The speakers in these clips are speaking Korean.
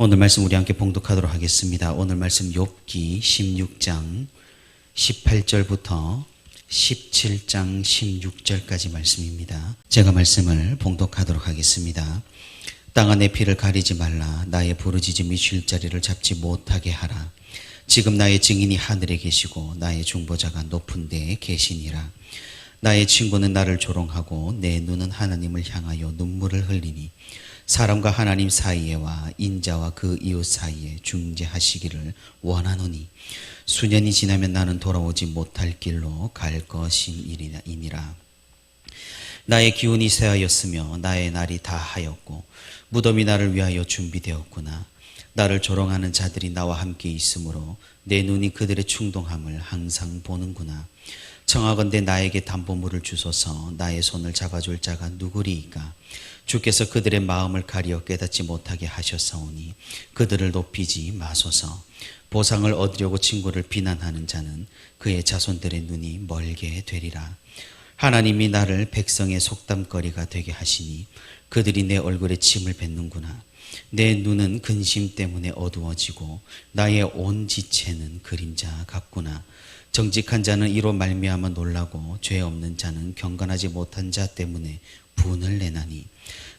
오늘 말씀 우리 함께 봉독하도록 하겠습니다. 오늘 말씀 욥기 16장 18절부터 17장 16절까지 말씀입니다. 제가 말씀을 봉독하도록 하겠습니다. 땅 안의 피를 가리지 말라 나의 부르짖음이 쉴 자리를 잡지 못하게 하라. 지금 나의 증인이 하늘에 계시고 나의 중보자가 높은 데에 계시니라. 나의 친구는 나를 조롱하고 내 눈은 하나님을 향하여 눈물을 흘리니 사람과 하나님 사이에와 인자와 그 이웃 사이에 중재하시기를 원하노니 수년이 지나면 나는 돌아오지 못할 길로 갈 것이니라. 나의 기운이 쇠하였으며 나의 날이 다하였고 무덤이 나를 위하여 준비되었구나. 나를 조롱하는 자들이 나와 함께 있으므로 내 눈이 그들의 충동함을 항상 보는구나. 청하건대 나에게 담보물을 주소서. 나의 손을 잡아줄 자가 누구리이까? 주께서 그들의 마음을 가리어 깨닫지 못하게 하셨사오니 그들을 높이지 마소서. 보상을 얻으려고 친구를 비난하는 자는 그의 자손들의 눈이 멀게 되리라. 하나님이 나를 백성의 속담거리가 되게 하시니 그들이 내 얼굴에 침을 뱉는구나 내 눈은 근심 때문에 어두워지고 나의 온 지체는 그림자 같구나. 정직한 자는 이로 말미암아 놀라고 죄 없는 자는 경건하지 못한 자 때문에 분을 내나니.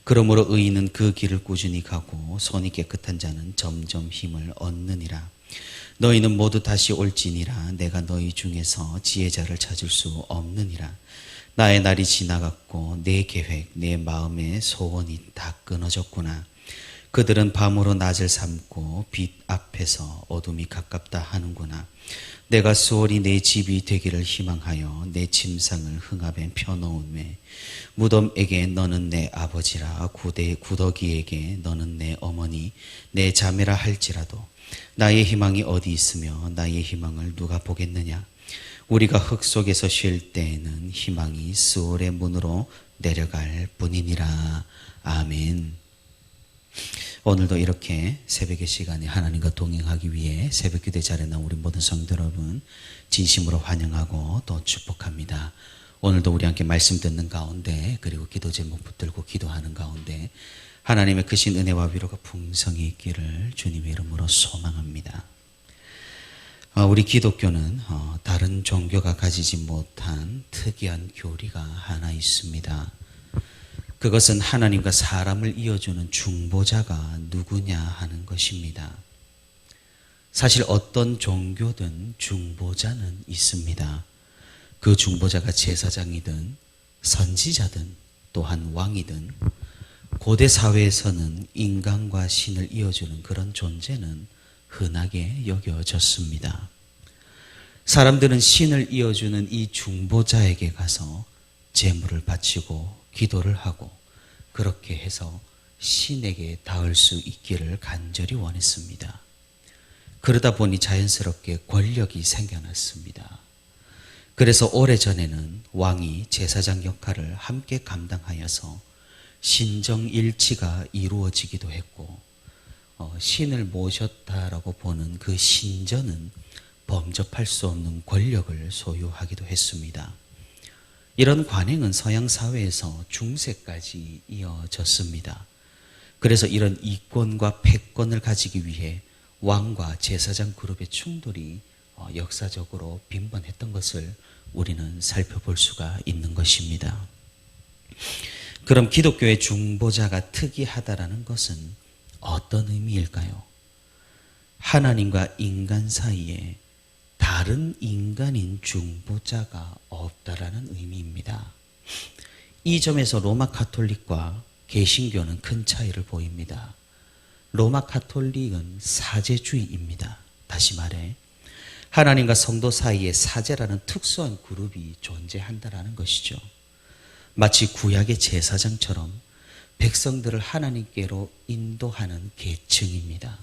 그러므로 의인은 그 길을 꾸준히 가고 손이 깨끗한 자는 점점 힘을 얻느니라. 너희는 모두 다시 올지니라. 내가 너희 중에서 지혜자를 찾을 수 없느니라. 나의 날이 지나갔고 내 계획 내 마음의 소원이 다 끊어졌구나 그들은 밤으로 낮을 삼고 빛 앞에서 어둠이 가깝다 하는구나. 내가 수월이 내 집이 되기를 희망하여 내 침상을 흥압에 펴놓음에 무덤에게 너는 내 아버지라 구대 구더기에게 너는 내 어머니 내 자매라 할지라도 나의 희망이 어디 있으며 나의 희망을 누가 보겠느냐? 우리가 흙 속에서 쉴 때에는 희망이 수월의 문으로 내려갈 뿐이니라. 아멘. 오늘도 이렇게 새벽의 시간에 하나님과 동행하기 위해 새벽 기도에 자리에 나온 우리 모든 성도 여러분 진심으로 환영하고 또 축복합니다. 오늘도 우리 함께 말씀 듣는 가운데 그리고 기도 제목 붙들고 기도하는 가운데 하나님의 크신 은혜와 위로가 풍성히 있기를 주님의 이름으로 소망합니다. 어, 우리 기독교는 어, 다른 종교가 가지지 못한 특이한 교리가 하나 있습니다. 그것은 하나님과 사람을 이어주는 중보자가 누구냐 하는 것입니다. 사실 어떤 종교든 중보자는 있습니다. 그 중보자가 제사장이든 선지자든 또한 왕이든 고대 사회에서는 인간과 신을 이어주는 그런 존재는 흔하게 여겨졌습니다. 사람들은 신을 이어주는 이 중보자에게 가서 제물을 바치고 기도를 하고 그렇게 해서 신에게 닿을 수 있기를 간절히 원했습니다. 그러다 보니 자연스럽게 권력이 생겨났습니다. 그래서 오래전에는 왕이 제사장 역할을 함께 감당하여서 신정일치가 이루어지기도 했고 어, 신을 모셨다라고 보는 그 신전은 범접할 수 없는 권력을 소유하기도 했습니다. 이런 관행은 서양 사회에서 중세까지 이어졌습니다. 그래서 이런 이권과 패권을 가지기 위해 왕과 제사장 그룹의 충돌이 어, 역사적으로 빈번했던 것을 우리는 살펴볼 수가 있는 것입니다. 그럼 기독교의 중보자가 특이하다라는 것은 어떤 의미일까요? 하나님과 인간 사이에 다른 인간인 중보자가 없다라는 의미입니다. 이 점에서 로마 카톨릭과 개신교는 큰 차이를 보입니다. 로마 카톨릭은 사제주의입니다. 다시 말해 하나님과 성도 사이에 사제라는 특수한 그룹이 존재한다라는 것이죠. 마치 구약의 제사장처럼 백성들을 하나님께로 인도하는 계층입니다.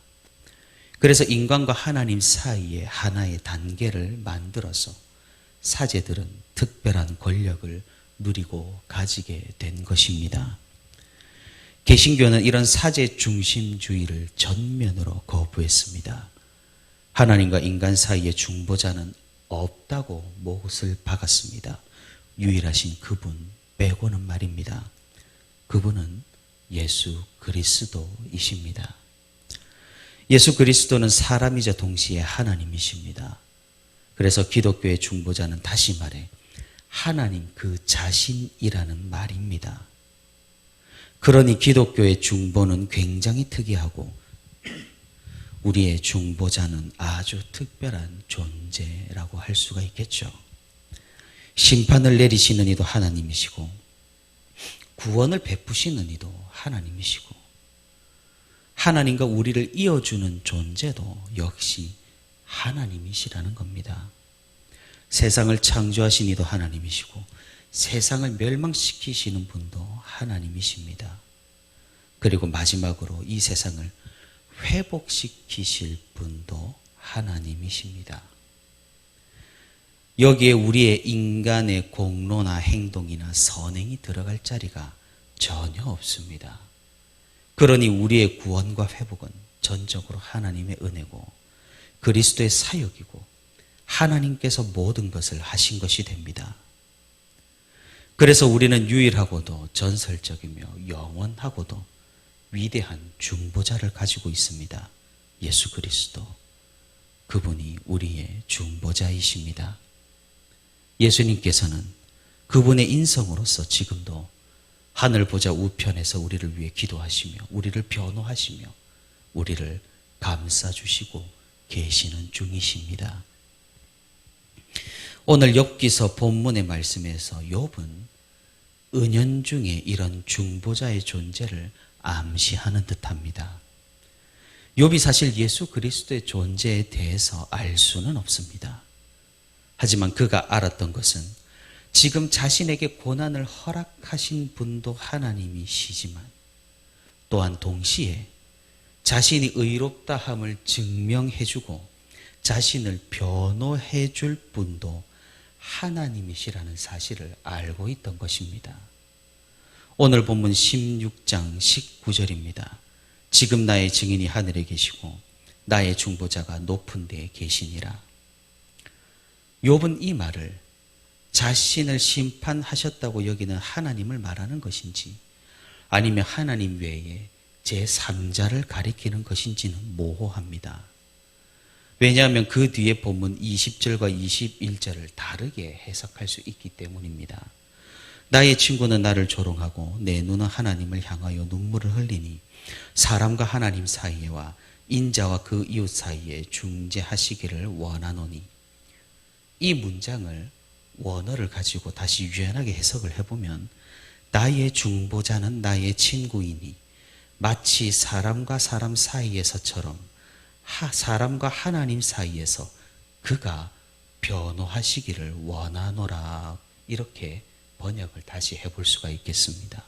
그래서 인간과 하나님 사이에 하나의 단계를 만들어서 사제들은 특별한 권력을 누리고 가지게 된 것입니다. 개신교는 이런 사제 중심주의를 전면으로 거부했습니다. 하나님과 인간 사이의 중보자는 없다고 못을 박았습니다. 유일하신 그분 빼고는 말입니다. 그분은 예수 그리스도이십니다. 예수 그리스도는 사람이자 동시에 하나님이십니다. 그래서 기독교의 중보자는 다시 말해 하나님 그 자신이라는 말입니다. 그러니 기독교의 중보는 굉장히 특이하고 우리의 중보자는 아주 특별한 존재라고 할 수가 있겠죠. 심판을 내리시는 이도 하나님이시고 구원을 베푸시는 이도 하나님이시고 하나님과 우리를 이어주는 존재도 역시 하나님이시라는 겁니다. 세상을 창조하신 이도 하나님이시고 세상을 멸망시키시는 분도 하나님이십니다. 그리고 마지막으로 이 세상을 회복시키실 분도 하나님이십니다. 여기에 우리의 인간의 공로나 행동이나 선행이 들어갈 자리가 전혀 없습니다. 그러니 우리의 구원과 회복은 전적으로 하나님의 은혜고 그리스도의 사역이고 하나님께서 모든 것을 하신 것이 됩니다. 그래서 우리는 유일하고도 전설적이며 영원하고도 위대한 중보자를 가지고 있습니다. 예수 그리스도. 그분이 우리의 중보자이십니다. 예수님께서는 그분의 인성으로서 지금도 하늘 보자 우편에서 우리를 위해 기도하시며 우리를 변호하시며 우리를 감싸 주시고 계시는 중이십니다. 오늘 엽기서 본문의 말씀에서 욥은 은연중에 이런 중보자의 존재를 암시하는 듯합니다. 욥이 사실 예수 그리스도의 존재에 대해서 알 수는 없습니다. 하지만 그가 알았던 것은 지금 자신에게 고난을 허락하신 분도 하나님이시지만 또한 동시에 자신이 의롭다함을 증명해주고 자신을 변호해줄 분도 하나님이시라는 사실을 알고 있던 것입니다. 오늘 본문 16장 19절입니다. 지금 나의 증인이 하늘에 계시고 나의 중보자가 높은 데에 계시니라. 욥은 이 말을 자신을 심판하셨다고 여기는 하나님을 말하는 것인지 아니면 하나님 외에 제3자를 가리키는 것인지는 모호합니다. 왜냐하면 그 뒤에 본문 20절과 21절을 다르게 해석할 수 있기 때문입니다. 나의 친구는 나를 조롱하고 내 눈은 하나님을 향하여 눈물을 흘리니 사람과 하나님 사이에와 인자와 그 이웃 사이에 중재하시기를 원하노니 이 문장을 원어를 가지고 다시 유연하게 해석을 해보면 나의 중보자는 나의 친구이니 마치 사람과 사람 사이에서처럼 사람과 하나님 사이에서 그가 변호하시기를 원하노라 이렇게 번역을 다시 해볼 수가 있겠습니다.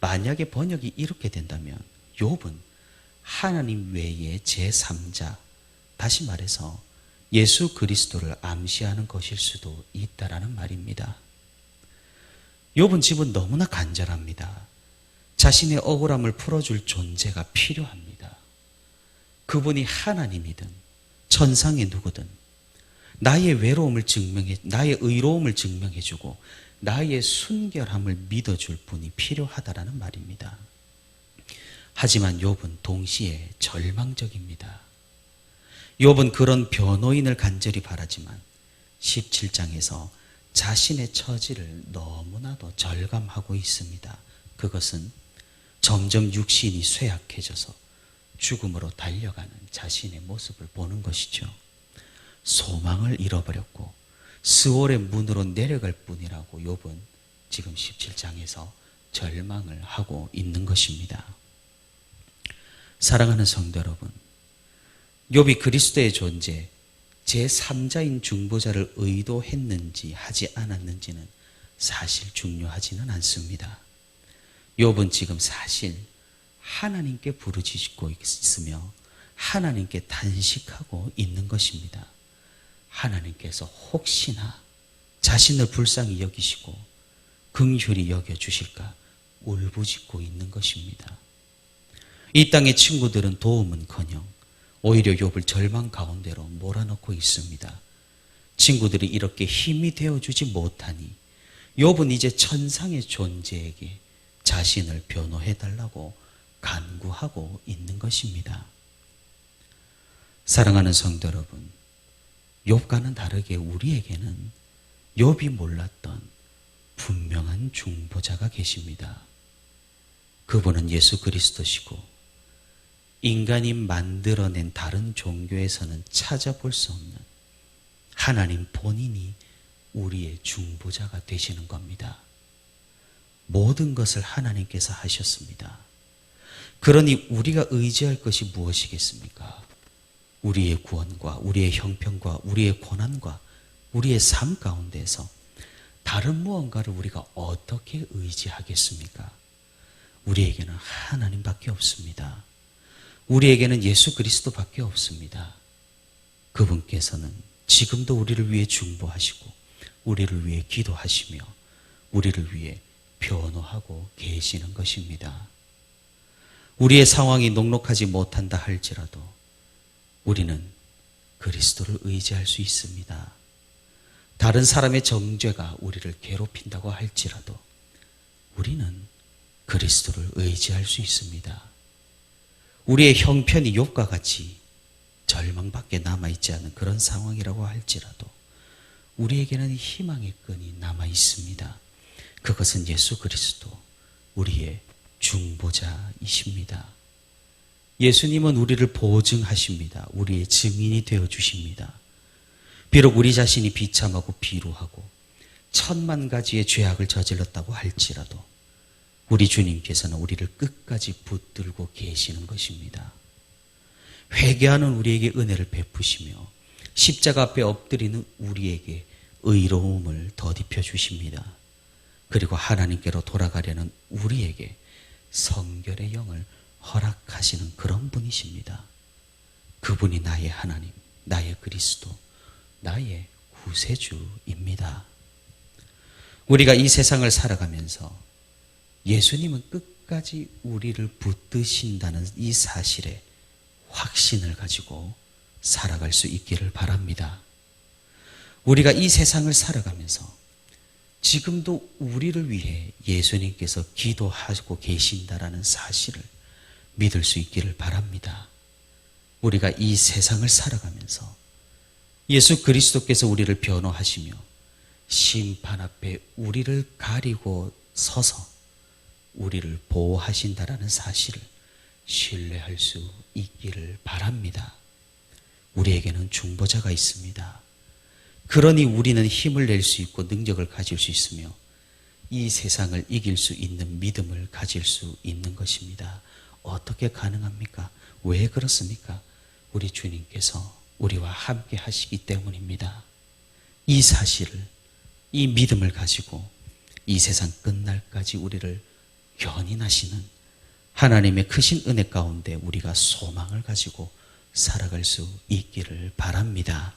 만약에 번역이 이렇게 된다면 욥은 하나님 외의 제3자 다시 말해서 예수 그리스도를 암시하는 것일 수도 있다라는 말입니다. 욥은 집은 너무나 간절합니다. 자신의 억울함을 풀어줄 존재가 필요합니다. 그분이 하나님이든 천상의 누구든 나의 외로움을 증명해 나의 의로움을 증명해주고 나의 순결함을 믿어줄 분이 필요하다라는 말입니다. 하지만 욥은 동시에 절망적입니다. 욥은 그런 변호인을 간절히 바라지만 17장에서 자신의 처지를 너무나도 절감하고 있습니다. 그것은 점점 육신이 쇠약해져서 죽음으로 달려가는 자신의 모습을 보는 것이죠. 소망을 잃어버렸고 스월의 문으로 내려갈 뿐이라고 욥은 지금 17장에서 절망을 하고 있는 것입니다. 사랑하는 성도 여러분, 욥이 그리스도의 존재, 제3자인 중보자를 의도했는지 하지 않았는지는 사실 중요하지는 않습니다. 욥은 지금 사실 하나님께 부르짖고 있으며 하나님께 단식하고 있는 것입니다. 하나님께서 혹시나 자신을 불쌍히 여기시고 긍휼히 여겨 주실까 울부짖고 있는 것입니다. 이 땅의 친구들은 도움은커녕 오히려 욥을 절망 가운데로 몰아넣고 있습니다. 친구들이 이렇게 힘이 되어 주지 못하니 욥은 이제 천상의 존재에게 자신을 변호해 달라고 간구하고 있는 것입니다. 사랑하는 성도 여러분, 욥과는 다르게 우리에게는 욥이 몰랐던 분명한 중보자가 계십니다. 그분은 예수 그리스도시고 인간이 만들어낸 다른 종교에서는 찾아볼 수 없는 하나님 본인이 우리의 중보자가 되시는 겁니다. 모든 것을 하나님께서 하셨습니다. 그러니 우리가 의지할 것이 무엇이겠습니까? 우리의 구원과 우리의 형편과 우리의 고난과 우리의 삶 가운데서 다른 무언가를 우리가 어떻게 의지하겠습니까? 우리에게는 하나님밖에 없습니다. 우리에게는 예수 그리스도밖에 없습니다. 그분께서는 지금도 우리를 위해 중보하시고 우리를 위해 기도하시며 우리를 위해 변호하고 계시는 것입니다. 우리의 상황이 녹록하지 못한다 할지라도 우리는 그리스도를 의지할 수 있습니다. 다른 사람의 정죄가 우리를 괴롭힌다고 할지라도 우리는 그리스도를 의지할 수 있습니다. 우리의 형편이 욥과 같이 절망밖에 남아있지 않은 그런 상황이라고 할지라도 우리에게는 희망의 끈이 남아 있습니다. 그것은 예수 그리스도, 우리의 중보자이십니다. 예수님은 우리를 보증하십니다. 우리의 증인이 되어 주십니다. 비록 우리 자신이 비참하고 비루하고 천만 가지의 죄악을 저질렀다고 할지라도 우리 주님께서는 우리를 끝까지 붙들고 계시는 것입니다. 회개하는 우리에게 은혜를 베푸시며 십자가 앞에 엎드리는 우리에게 의로움을 더딥혀 주십니다. 그리고 하나님께로 돌아가려는 우리에게 성결의 영을 허락하시는 그런 분이십니다. 그분이 나의 하나님, 나의 그리스도, 나의 구세주입니다. 우리가 이 세상을 살아가면서 예수님은 끝까지 우리를 붙드신다는 이 사실에 확신을 가지고 살아갈 수 있기를 바랍니다. 우리가 이 세상을 살아가면서 지금도 우리를 위해 예수님께서 기도하고 계신다라는 사실을 믿을 수 있기를 바랍니다. 우리가 이 세상을 살아가면서 예수 그리스도께서 우리를 변호하시며 심판 앞에 우리를 가리고 서서 우리를 보호하신다라는 사실을 신뢰할 수 있기를 바랍니다. 우리에게는 중보자가 있습니다. 그러니 우리는 힘을 낼 수 있고 능력을 가질 수 있으며 이 세상을 이길 수 있는 믿음을 가질 수 있는 것입니다. 어떻게 가능합니까? 왜 그렇습니까? 우리 주님께서 우리와 함께 하시기 때문입니다. 이 사실을, 이 믿음을 가지고 이 세상 끝날까지 우리를 견인하시는 하나님의 크신 은혜 가운데 우리가 소망을 가지고 살아갈 수 있기를 바랍니다.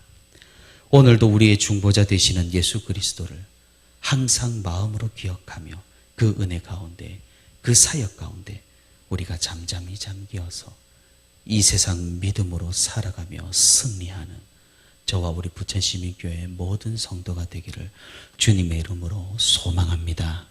오늘도 우리의 중보자 되시는 예수 그리스도를 항상 마음으로 기억하며 그 은혜 가운데, 그 사역 가운데 우리가 잠잠히 잠기어서 이 세상 믿음으로 살아가며 승리하는 저와 우리 부천시민 교회 모든 성도가 되기를 주님의 이름으로 소망합니다.